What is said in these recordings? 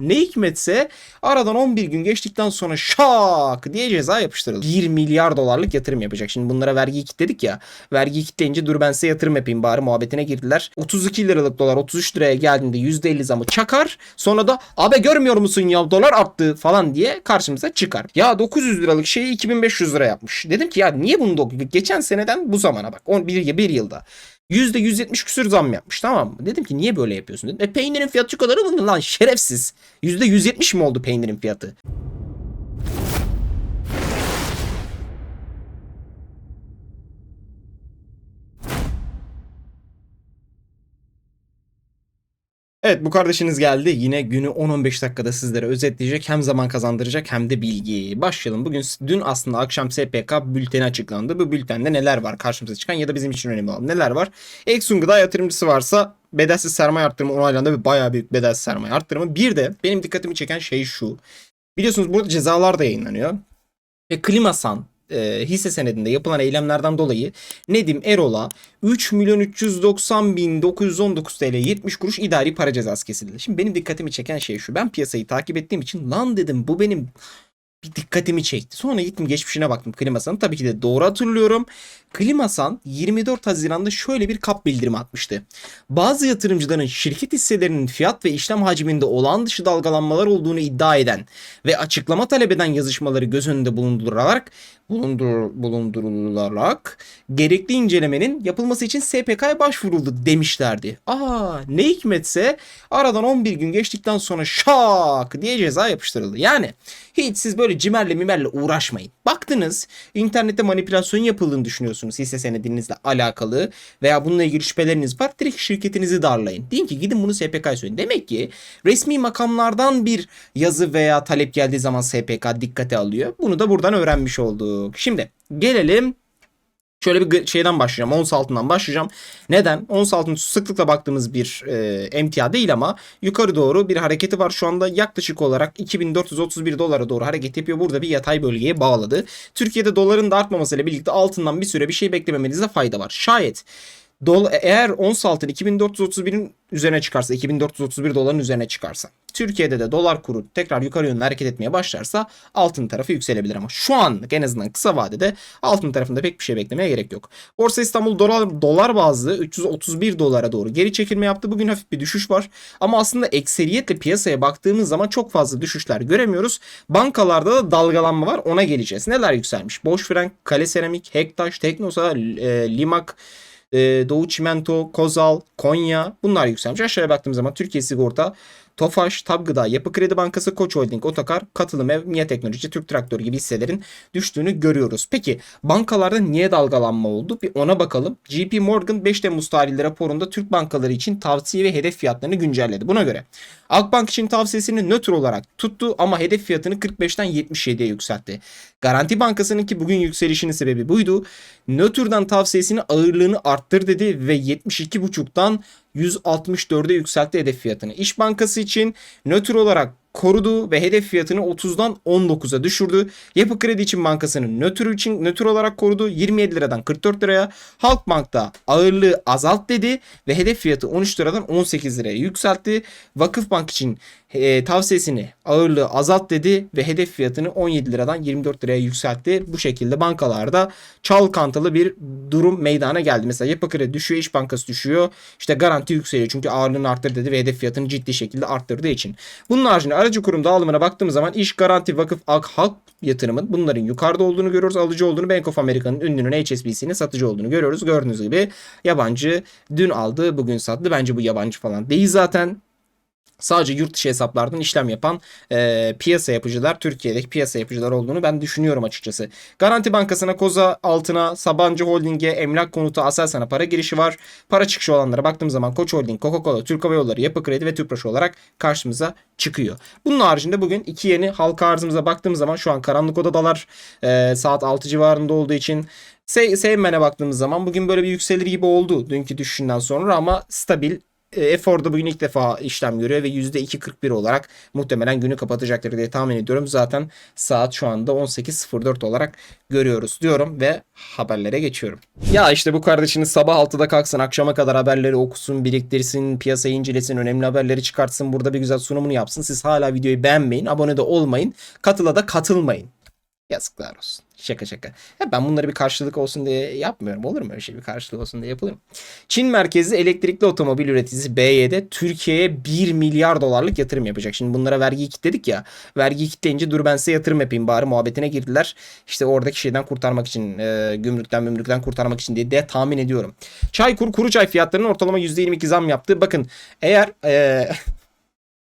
Ne hikmetse aradan 11 gün geçtikten sonra şak diye ceza yapıştırıldı. 1 milyar dolarlık yatırım yapacak. Şimdi bunlara vergiyi kilitledik ya. Vergiyi kilitleyince dur ben size yatırım yapayım bari muhabbetine girdiler. 32 liralık dolar 33 liraya geldiğinde %50 zamı çakar. Sonra da abi görmüyor musun ya dolar arttı falan diye karşımıza çıkar. Ya 900 liralık şeyi 2500 lira yapmış. Dedim ki ya niye bunu geçen seneden bu zamana bak. 11 bir yılda. %170 küsür zam yapmış tamam mı? Dedim ki niye böyle yapıyorsun dedim. E peynirin fiyatı şu kadar mı lan şerefsiz. %170 mi oldu peynirin fiyatı? Evet bu kardeşiniz geldi. Yine günü 10-15 dakikada sizlere özetleyecek. Hem zaman kazandıracak hem de bilgi. Başlayalım. Bugün dün aslında akşam SPK bülteni açıklandı. Bu bültende neler var karşımıza çıkan ya da bizim için önemli olan neler var? Exxon gıda yatırımcısı varsa bedelsiz sermaye arttırımı onaylandı ve bayağı büyük bedelsiz sermaye arttırımı. Bir de benim dikkatimi çeken şey şu. Biliyorsunuz burada cezalar da yayınlanıyor. Ve Klimasan e, hisse senedinde yapılan eylemlerden dolayı Nedim Erol'a 3 milyon 390 bin 919 TL 70 kuruş idari para cezası kesildi. Şimdi benim dikkatimi çeken şey şu. Ben piyasayı takip ettiğim için lan dedim bu benim dikkatimi çekti. Sonra gittim geçmişine baktım Klimasan'ın. Tabii ki de doğru hatırlıyorum. Klimasan 24 Haziran'da şöyle bir kap bildirimi atmıştı. Bazı yatırımcıların şirket hisselerinin fiyat ve işlem hacminde olağan dışı dalgalanmalar olduğunu iddia eden ve açıklama talep eden yazışmaları göz önünde bulundurarak bulundur, bulundurularak gerekli incelemenin yapılması için SPK'ya başvuruldu demişlerdi. Aa ne hikmetse aradan 11 gün geçtikten sonra şak diye ceza yapıştırıldı. Yani hiç siz böyle cimerle mimerle uğraşmayın. Baktınız internette manipülasyon yapıldığını düşünüyorsunuz hisse senedinizle alakalı veya bununla ilgili şüpheleriniz var. Direkt şirketinizi darlayın. Deyin ki gidin bunu SPK'ya söyleyin. Demek ki resmi makamlardan bir yazı veya talep geldiği zaman SPK dikkate alıyor. Bunu da buradan öğrenmiş olduk. Şimdi gelelim Şöyle bir şeyden başlayacağım. Ons altından başlayacağım. Neden? Ons altın sıklıkla baktığımız bir e, emtia değil ama yukarı doğru bir hareketi var. Şu anda yaklaşık olarak 2431 dolara doğru hareket yapıyor. Burada bir yatay bölgeye bağladı. Türkiye'de doların da artmamasıyla birlikte altından bir süre bir şey beklememenizde fayda var. Şayet Dol eğer ons altın 2431'in üzerine çıkarsa 2431 doların üzerine çıkarsa Türkiye'de de dolar kuru tekrar yukarı yönlü hareket etmeye başlarsa altın tarafı yükselebilir ama şu an en azından kısa vadede altın tarafında pek bir şey beklemeye gerek yok. Borsa İstanbul dolar, dolar bazlı 331 dolara doğru geri çekilme yaptı. Bugün hafif bir düşüş var ama aslında ekseriyetle piyasaya baktığımız zaman çok fazla düşüşler göremiyoruz. Bankalarda da dalgalanma var ona geleceğiz. Neler yükselmiş? Boş Frank, Kale Seramik, Hektaş, Teknosa, e, Limak, Doğu Çimento, Kozal, Konya bunlar yükselmiş. Aşağıya baktığımız zaman Türkiye Sigorta, Tofaş, Tab Gıda, Yapı Kredi Bankası, Koç Holding, Otokar, Katılım Ev, Mia Teknoloji, Türk Traktör gibi hisselerin düştüğünü görüyoruz. Peki bankalarda niye dalgalanma oldu? Bir ona bakalım. JP Morgan 5 Temmuz tarihli raporunda Türk bankaları için tavsiye ve hedef fiyatlarını güncelledi. Buna göre Akbank için tavsiyesini nötr olarak tuttu ama hedef fiyatını 45'ten 77'ye yükseltti. Garanti Bankası'nın ki bugün yükselişinin sebebi buydu. Nötrden tavsiyesini ağırlığını arttır dedi ve 72.5'tan 164'e yükseltti hedef fiyatını. İş Bankası için nötr olarak korudu ve hedef fiyatını 30'dan 19'a düşürdü. Yapı Kredi için bankasının nötr için nötr olarak korudu 27 liradan 44 liraya. Halkbank'ta ağırlığı azalt dedi ve hedef fiyatı 13 liradan 18 liraya yükseltti. Vakıfbank için e, tavsiyesini ağırlığı azalt dedi ve hedef fiyatını 17 liradan 24 liraya yükseltti. Bu şekilde bankalarda çalkantılı bir durum meydana geldi. Mesela Yapı Kredi düşüyor, İş Bankası düşüyor. İşte garanti yükseliyor çünkü ağırlığını arttır dedi ve hedef fiyatını ciddi şekilde arttırdığı için. Bunun haricinde aracı kurum dağılımına baktığımız zaman iş garanti vakıf ak halk yatırımın bunların yukarıda olduğunu görüyoruz. Alıcı olduğunu Bank of America'nın ünlünün HSBC'nin satıcı olduğunu görüyoruz. Gördüğünüz gibi yabancı dün aldı bugün sattı. Bence bu yabancı falan değil zaten sadece yurt dışı hesaplardan işlem yapan e, piyasa yapıcılar Türkiye'deki piyasa yapıcılar olduğunu ben düşünüyorum açıkçası. Garanti Bankası'na, Koza altına, Sabancı Holding'e, Emlak Konutu, Aselsan'a para girişi var. Para çıkışı olanlara baktığım zaman Koç Holding, Coca-Cola, Türk Hava Yolları, Yapı Kredi ve Tüpraş olarak karşımıza çıkıyor. Bunun haricinde bugün iki yeni halka arzımıza baktığımız zaman şu an karanlık odadalar e, saat 6 civarında olduğu için Se Sevmen'e baktığımız zaman bugün böyle bir yükselir gibi oldu dünkü düşüşünden sonra ama stabil Efor'da bugün ilk defa işlem görüyor ve %2.41 olarak muhtemelen günü kapatacaktır diye tahmin ediyorum. Zaten saat şu anda 18.04 olarak görüyoruz diyorum ve haberlere geçiyorum. Ya işte bu kardeşiniz sabah 6'da kalksın akşama kadar haberleri okusun, biriktirsin, piyasayı incelesin, önemli haberleri çıkartsın, burada bir güzel sunumunu yapsın. Siz hala videoyu beğenmeyin, abone de olmayın, katıla da katılmayın. Yazıklar olsun. Şaka şaka. Ya ben bunları bir karşılık olsun diye yapmıyorum. Olur mu öyle şey? Bir karşılık olsun diye yapılır mı? Çin merkezli elektrikli otomobil üreticisi BYD Türkiye'ye 1 milyar dolarlık yatırım yapacak. Şimdi bunlara vergiyi kilitledik ya. Vergiyi kilitleyince dur ben size yatırım yapayım bari muhabbetine girdiler. İşte oradaki şeyden kurtarmak için, e, gümrükten gümrükten kurtarmak için diye de tahmin ediyorum. Çaykur kuru çay fiyatlarının ortalama %22 zam yaptı. Bakın eğer e,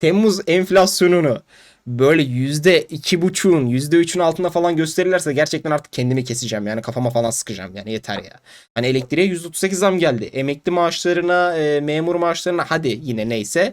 Temmuz enflasyonunu böyle yüzde iki buçuğun yüzde üçün altında falan gösterirlerse gerçekten artık kendimi keseceğim yani kafama falan sıkacağım yani yeter ya. Hani elektriğe yüzde otuz sekiz zam geldi. Emekli maaşlarına, e, memur maaşlarına hadi yine neyse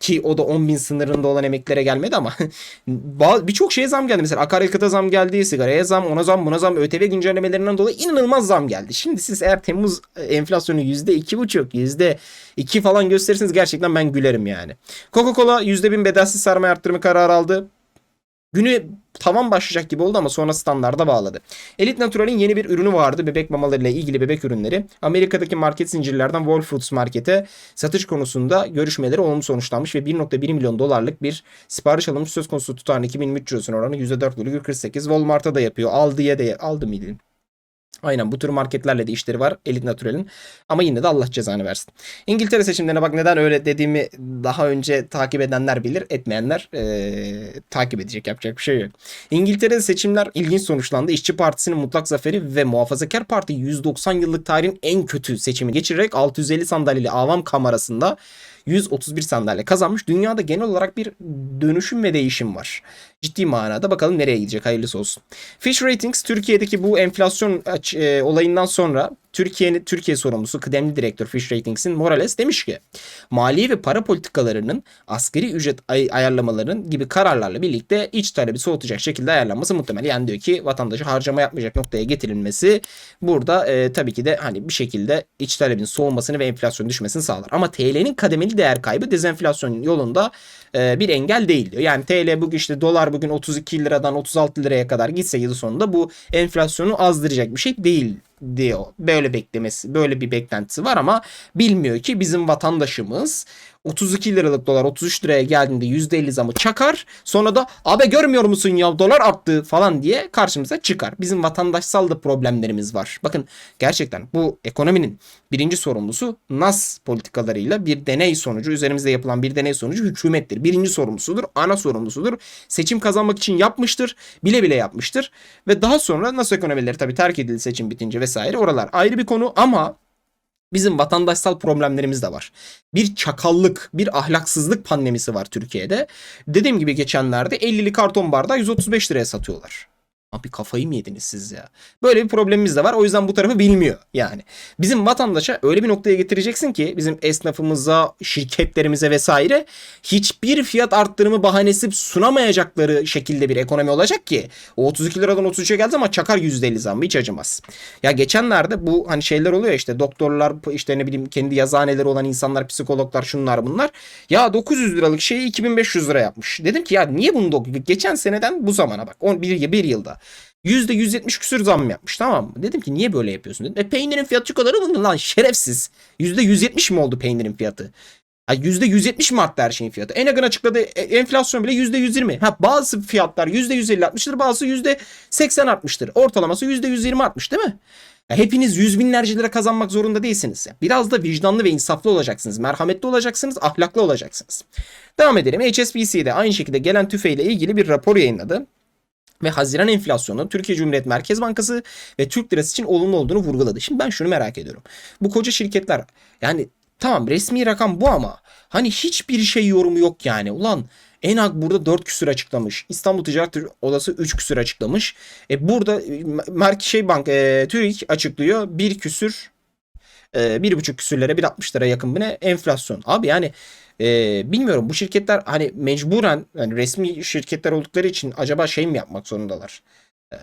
ki o da 10 bin sınırında olan emeklilere gelmedi ama birçok şeye zam geldi. Mesela akaryakıta zam geldi, sigaraya zam, ona zam, buna zam, ÖTV güncellemelerinden dolayı inanılmaz zam geldi. Şimdi siz eğer Temmuz e, enflasyonu %2,5, %2 falan gösterirseniz gerçekten ben gülerim yani. Coca-Cola %1000 bedelsiz sermaye arttırma kararı aldı. Günü tavan başlayacak gibi oldu ama sonra standarda bağladı. Elite Natural'in yeni bir ürünü vardı. Bebek mamalarıyla ilgili bebek ürünleri. Amerika'daki market zincirlerden Whole Foods markete satış konusunda görüşmeleri olumlu sonuçlanmış ve 1.1 milyon dolarlık bir sipariş alınmış söz konusu tutarın 2003 cirosunun oranı %4,48. Walmart'a da yapıyor. Aldı'ya da aldı mıydı? Aynen bu tür marketlerle de işleri var Elite Natural'in. Ama yine de Allah cezanı versin. İngiltere seçimlerine bak neden öyle dediğimi daha önce takip edenler bilir. Etmeyenler eee, takip edecek yapacak bir şey yok. İngiltere'de seçimler ilginç sonuçlandı. İşçi Partisi'nin mutlak zaferi ve Muhafazakar Parti 190 yıllık tarihin en kötü seçimi geçirerek 650 sandalyeli avam kamerasında 131 sandalye kazanmış. Dünyada genel olarak bir dönüşüm ve değişim var. Ciddi manada bakalım nereye gidecek hayırlısı olsun. Fitch Ratings Türkiye'deki bu enflasyon e, olayından sonra Türkiye'nin Türkiye sorumlusu kıdemli direktör Fitch Ratings'in Morales demiş ki maliye ve para politikalarının asgari ücret ay- ayarlamaların gibi kararlarla birlikte iç talebi soğutacak şekilde ayarlanması muhtemel. Yani diyor ki vatandaşı harcama yapmayacak noktaya getirilmesi burada e, tabii ki de hani bir şekilde iç talebin soğumasını ve enflasyonun düşmesini sağlar. Ama TL'nin kademeli değer kaybı dezenflasyon yolunda e, bir engel değil diyor. Yani TL bugün işte dolar bugün 32 liradan 36 liraya kadar gitse yıl sonunda bu enflasyonu azdıracak bir şey değil diyor. Böyle beklemesi, böyle bir beklentisi var ama bilmiyor ki bizim vatandaşımız 32 liralık dolar 33 liraya geldiğinde %50 zamı çakar. Sonra da abi görmüyor musun ya dolar arttı falan diye karşımıza çıkar. Bizim vatandaşsal da problemlerimiz var. Bakın gerçekten bu ekonominin birinci sorumlusu NAS politikalarıyla bir deney sonucu üzerimizde yapılan bir deney sonucu hükümettir. Birinci sorumlusudur, ana sorumlusudur. Seçim kazanmak için yapmıştır, bile bile yapmıştır ve daha sonra NAS ekonomileri tabii terk edildi seçim bitince vesaire oralar ayrı bir konu ama Bizim vatandaşsal problemlerimiz de var. Bir çakallık, bir ahlaksızlık pandemisi var Türkiye'de. Dediğim gibi geçenlerde 50'li karton bardağı 135 liraya satıyorlar. Abi kafayı mı yediniz siz ya? Böyle bir problemimiz de var. O yüzden bu tarafı bilmiyor yani. Bizim vatandaşa öyle bir noktaya getireceksin ki bizim esnafımıza, şirketlerimize vesaire hiçbir fiyat arttırımı bahanesi sunamayacakları şekilde bir ekonomi olacak ki o 32 liradan 33'e geldi ama çakar %50 zammı hiç acımaz. Ya geçenlerde bu hani şeyler oluyor işte doktorlar işte ne bileyim kendi yazıhaneleri olan insanlar, psikologlar şunlar bunlar. Ya 900 liralık şeyi 2500 lira yapmış. Dedim ki ya niye bunu geçen seneden bu zamana bak. On, bir, bir yılda. %170 küsür zam yapmış tamam mı? Dedim ki niye böyle yapıyorsun dedim. E peynirin fiyatı şu kadar mı lan şerefsiz. %170 mi oldu peynirin fiyatı? Ha %170 mi arttı her şeyin fiyatı? Enag'ın açıkladığı e- enflasyon bile %120. Ha bazı fiyatlar %150 artmıştır bazı %80 artmıştır. Ortalaması %120 artmış değil mi? Ya hepiniz yüz binlerce lira kazanmak zorunda değilsiniz. Biraz da vicdanlı ve insaflı olacaksınız. Merhametli olacaksınız, ahlaklı olacaksınız. Devam edelim. HSBC'de aynı şekilde gelen tüfeyle ilgili bir rapor yayınladı ve Haziran enflasyonu Türkiye Cumhuriyet Merkez Bankası ve Türk Lirası için olumlu olduğunu vurguladı. Şimdi ben şunu merak ediyorum. Bu koca şirketler yani tamam resmi rakam bu ama hani hiçbir şey yorumu yok yani. Ulan Enag burada 4 küsür açıklamış. İstanbul Ticaret Odası 3 küsür açıklamış. E burada Merkez şey Bank e, TÜİK açıklıyor 1 küsür e, bir buçuk küsürlere 1.60 lira yakın bir ne enflasyon. Abi yani e, bilmiyorum bu şirketler hani mecburen yani resmi şirketler oldukları için acaba şey mi yapmak zorundalar? E,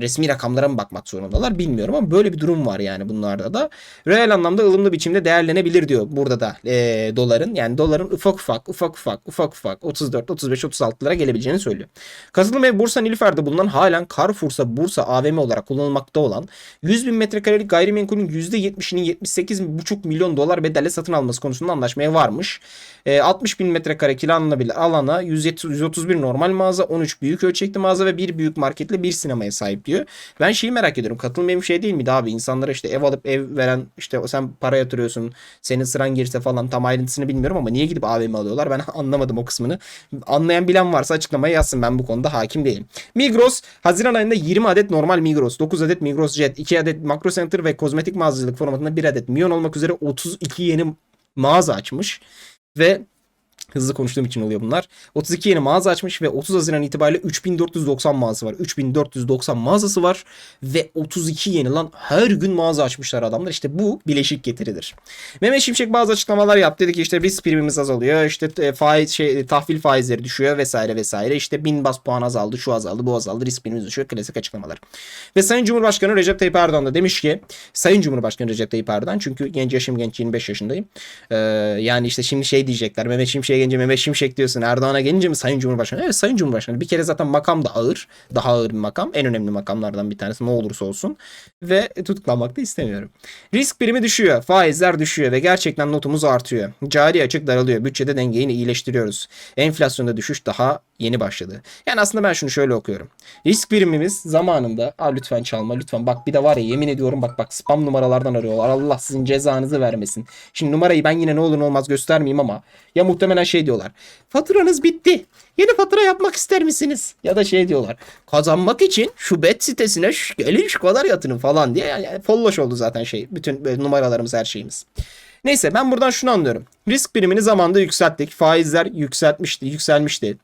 resmi rakamlara mı bakmak zorundalar bilmiyorum ama böyle bir durum var yani bunlarda da. Reel anlamda ılımlı biçimde değerlenebilir diyor burada da e, doların. Yani doların ufak ufak ufak ufak ufak ufak 34, 35, 36'lara gelebileceğini söylüyor. Katılım ve Bursa Nilüfer'de bulunan halen Carrefour'sa Bursa AVM olarak kullanılmakta olan 100 bin metrekarelik gayrimenkulün %70'inin 78,5 milyon dolar bedelle satın alması konusunda anlaşmaya varmış. E, 60 bin metrekare kiralanabilir alana 170, 131 normal mağaza, 13 büyük ölçekli mağaza ve bir büyük marketle bir sinemaya sahip diyor. Ben şeyi merak ediyorum. Katılım benim şey değil miydi abi? İnsanlara işte ev alıp ev veren işte sen para yatırıyorsun. Senin sıran girse falan tam ayrıntısını bilmiyorum ama niye gidip AVM alıyorlar? Ben anlamadım o kısmını. Anlayan bilen varsa açıklamaya yazsın. Ben bu konuda hakim değilim. Migros Haziran ayında 20 adet normal Migros, 9 adet Migros Jet, 2 adet Makro Center ve kozmetik mağazacılık formatında 1 adet Mion olmak üzere 32 yeni mağaza açmış. Ve hızlı konuştuğum için oluyor bunlar. 32 yeni mağaza açmış ve 30 Haziran itibariyle 3490 mağazası var. 3490 mağazası var ve 32 yeni lan her gün mağaza açmışlar adamlar. İşte bu bileşik getiridir. Mehmet Şimşek bazı açıklamalar yaptı. Dedi ki işte risk primimiz azalıyor. İşte e, faiz şey tahvil faizleri düşüyor vesaire vesaire. İşte bin bas puan azaldı, şu azaldı, bu azaldı, risk primimiz düşüyor. Klasik açıklamalar. Ve Sayın Cumhurbaşkanı Recep Tayyip Erdoğan da demiş ki Sayın Cumhurbaşkanı Recep Tayyip Erdoğan çünkü genç yaşım genç 25 yaşındayım. Ee, yani işte şimdi şey diyecekler. Mehmet Şimşek'e gelince Mehmet Şimşek diyorsun. Erdoğan'a gelince mi Sayın Cumhurbaşkanı? Evet Sayın Cumhurbaşkanı. Bir kere zaten makam da ağır. Daha ağır bir makam. En önemli makamlardan bir tanesi ne olursa olsun. Ve tutuklanmak da istemiyorum. Risk primi düşüyor. Faizler düşüyor ve gerçekten notumuz artıyor. Cari açık daralıyor. Bütçede dengeyi iyileştiriyoruz. Enflasyonda düşüş daha yeni başladı. Yani aslında ben şunu şöyle okuyorum. Risk primimiz zamanında Aa, lütfen çalma lütfen bak bir de var ya yemin ediyorum bak bak spam numaralardan arıyorlar. Allah sizin cezanızı vermesin. Şimdi numarayı ben yine ne olur ne olmaz göstermeyeyim ama ya muhtemelen şey diyorlar. Faturanız bitti. Yeni fatura yapmak ister misiniz? Ya da şey diyorlar. Kazanmak için şu bet sitesine şu, gelin şu kadar yatırın falan diye. Yani, yani folloş oldu zaten şey. Bütün numaralarımız her şeyimiz. Neyse ben buradan şunu anlıyorum. Risk primini zamanda yükselttik. Faizler yükseltmişti, yükselmişti.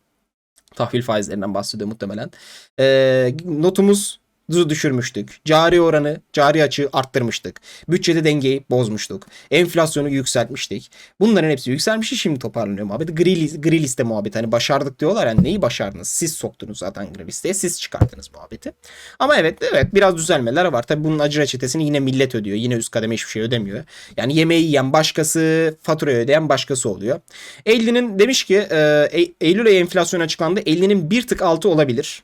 Tahvil faizlerinden bahsediyor muhtemelen. Ee, notumuz düşürmüştük. Cari oranı, cari açığı arttırmıştık. Bütçede dengeyi bozmuştuk. Enflasyonu yükseltmiştik. Bunların hepsi yükselmiş şimdi toparlanıyor muhabbet. Gri, gri liste muhabbeti. Hani başardık diyorlar yani neyi başardınız? Siz soktunuz zaten gri listeye. Siz çıkarttınız muhabbeti. Ama evet evet biraz düzelmeler var. Tabi bunun acı reçetesini yine millet ödüyor. Yine üst kademe hiçbir şey ödemiyor. Yani yemeği yiyen başkası, faturayı ödeyen başkası oluyor. 50'nin demiş ki e, Eylül ayı enflasyon açıklandı. 50'nin bir tık altı olabilir.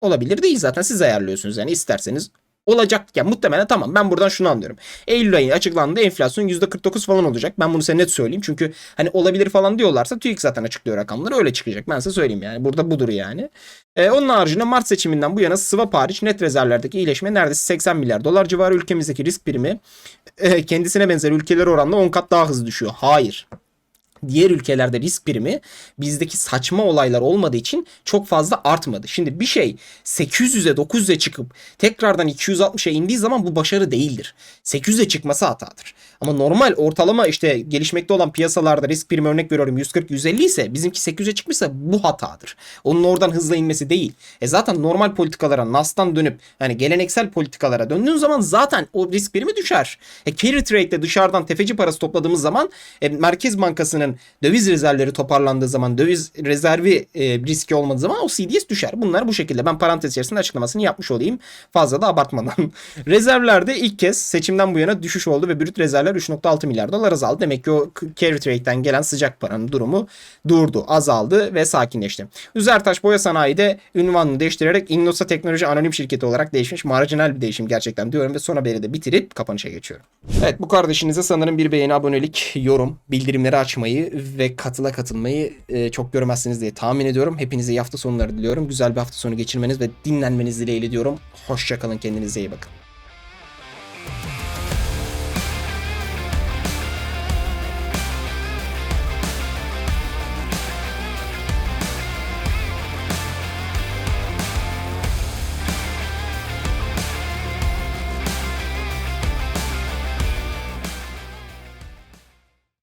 Olabilir değil zaten siz ayarlıyorsunuz yani isterseniz olacak ya muhtemelen tamam ben buradan şunu anlıyorum. Eylül ayı açıklandı enflasyon %49 falan olacak. Ben bunu size net söyleyeyim çünkü hani olabilir falan diyorlarsa TÜİK zaten açıklıyor rakamları öyle çıkacak. Ben size söyleyeyim yani burada budur yani. Ee, onun haricinde Mart seçiminden bu yana swap hariç net rezervlerdeki iyileşme neredeyse 80 milyar dolar civarı ülkemizdeki risk primi e, kendisine benzer ülkeler oranla 10 kat daha hızlı düşüyor. Hayır diğer ülkelerde risk primi bizdeki saçma olaylar olmadığı için çok fazla artmadı. Şimdi bir şey 800'e 900'e çıkıp tekrardan 260'a indiği zaman bu başarı değildir. 800'e çıkması hatadır. Ama normal ortalama işte gelişmekte olan piyasalarda risk primi örnek veriyorum 140-150 ise bizimki 800'e çıkmışsa bu hatadır. Onun oradan hızla inmesi değil. E zaten normal politikalara NAS'tan dönüp hani geleneksel politikalara döndüğün zaman zaten o risk primi düşer. E carry trade'de dışarıdan tefeci parası topladığımız zaman e, Merkez Bankası'nın döviz rezervleri toparlandığı zaman döviz rezervi e, riski olmadığı zaman o CDS düşer. Bunlar bu şekilde. Ben parantez içerisinde açıklamasını yapmış olayım. Fazla da abartmadan. Rezervlerde ilk kez seçimden bu yana düşüş oldu ve brüt rezervler 3.6 milyar dolar azaldı. Demek ki o carry trade'den gelen sıcak paranın durumu durdu, azaldı ve sakinleşti. Üzertaş Boya Sanayi'de ünvanını değiştirerek Innosa Teknoloji Anonim Şirketi olarak değişmiş. Marjinal bir değişim gerçekten diyorum ve son haberi de bitirip kapanışa geçiyorum. Evet bu kardeşinize sanırım bir beğeni, abonelik, yorum, bildirimleri açmayı ve katıla katılmayı e, çok görmezsiniz diye tahmin ediyorum. Hepinize iyi hafta sonları diliyorum. Güzel bir hafta sonu geçirmeniz ve dinlenmeniz dileğiyle diyorum. Hoşçakalın kendinize iyi bakın.